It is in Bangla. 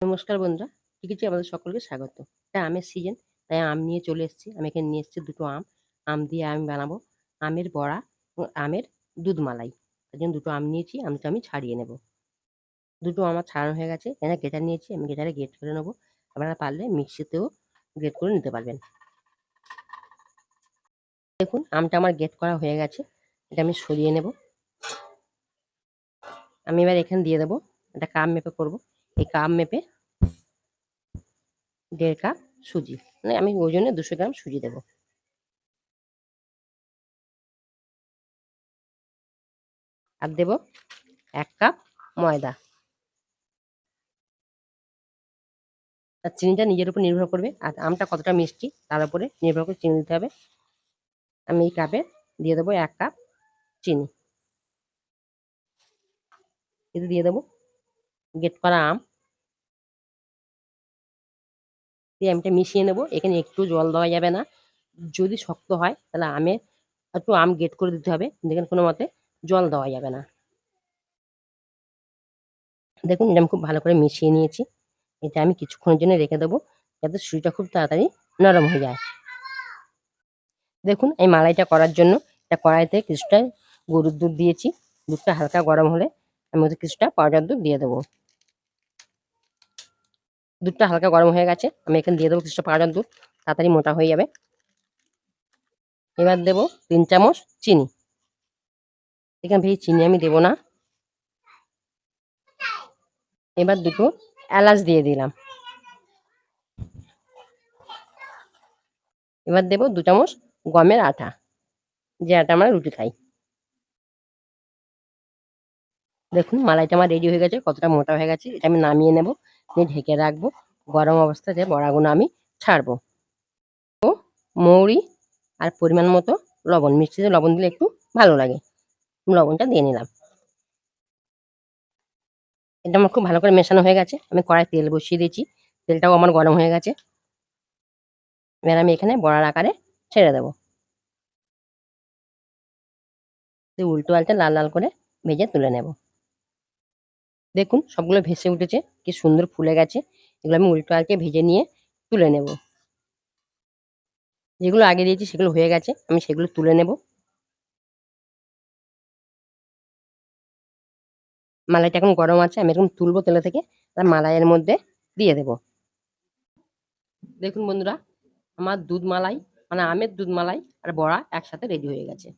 নমস্কার বন্ধুরা টিকিচি আমাদের সকলকে স্বাগত। তাই আমের সিজন তাই আম নিয়ে চলে এসেছি। আমি এখানে নিয়ে এসেছি দুটো আম। আম দিয়ে আমি বানাবো আমের বড়া আমের দুধ মালাই তার জন্য দুটো আম নিয়েছি, আমটা আমি ছাড়িয়ে নেব। দুটো আমার ছাড়ানো হয়ে গেছে। এখানে গেটার নিয়েছি, আমি গেটারে গেট করে নেব। আপনারা পারলে মিক্সিতেও গ্রেট করে নিতে পারবেন। দেখুন, আমটা আমার গেট করা হয়ে গেছে। এটা আমি সরিয়ে নেব। আমি এবার এখানে দিয়ে দেবো। এটা কাপ মেপে করব। এই কাপ মেপে দেড় কাপ সুজি। মানে আমি ওই জন্য দুশো গ্রাম সুজি দেব। আর দেব এক কাপ ময়দা। আর চিনিটা নিজের উপর নির্ভর করবে। আর আমটা কতটা মিষ্টি, তার উপরে নির্ভর করে চিনি দিতে হবে। আমি এই কাপে দিয়ে দেবো এক কাপ চিনি। এতে দিয়ে দেবো গেট করা আম। দিয়ে আমটা মিশিয়ে নেব। এখানে একটু জল দেওয়া যাবে না। যদি শক্ত হয়, তাহলে আমে একটু আম গেট করে দিতে হবে। দেখেন কোনো মতে জল দেওয়া যাবে না। দেখুন, এটা খুব ভালো করে মিশিয়ে নিয়েছি। এটা আমি কিছুক্ষণের জন্য রেখে দেবো যাতে সুজিটা খুব তাড়াতাড়ি নরম হয়ে যায়। দেখুন, এই মালাইটা করার জন্য এটা কড়াইতে কিছুটা গরুর দুধ দিয়েছি। দুধটা হালকা গরম হলে আমি ওদের কিছুটা পাউডার দুধ দিয়ে দেবো। দুধটা হালকা গরম হয়ে গেছে। আমি এখানে দিয়ে দেবো কিছুটা পাউডার দুধ, তাড়াতাড়ি মোটা হয়ে যাবে। এবার দেবো তিন চামচ চিনি। এখানে ভেবে চিনি আমি দেবো না। এবার দুটো এলাচ দিয়ে দিলাম। এবার দেবো দু চামচ গমের আটা, যে আটা আমরা রুটি খাই। দেখুন, মালাইটা আমার রেডি হয়ে গেছে, কতটা মোটা হয়ে গেছে, এটা আমি নামিয়ে নেব। ঢেকে রাখব। গরম অবস্থাতে বড়াগুলো আমি ছাড়বো। ও মৌরি আর পরিমাণ মতো লবণ, মিষ্টিতে লবণ দিলে একটু ভালো লাগে। লবণটা দিয়ে নিলাম। এটা আমার খুব ভালো করে মেশানো হয়ে গেছে। আমি কড়াই তেল বসিয়ে দিয়েছি। তেলটাও আমার গরম হয়ে গেছে। এবার আমি এখানে বড়ার আকারে ছেড়ে দেবো। উল্টো আলটা লাল লাল করে ভেজে তুলে নেব। দেখুন সবগুলো ভেসে উঠেছে, কি সুন্দর ফুলে গেছে। এগুলো আমি উল্টো আলকে ভেজে নিয়ে তুলে নেব। যেগুলো আগে দিয়েছি সেগুলো হয়ে গেছে, আমি সেগুলো তুলে নেব। মালাইটা এখন গরম আছে, আমি এরকম তুলবো তেলে থেকে, তার মালাইয়ের মধ্যে দিয়ে দেব। দেখুন বন্ধুরা, আমার দুধ মালাই মানে আমের দুধ মালাই আর বড়া একসাথে রেডি হয়ে গেছে।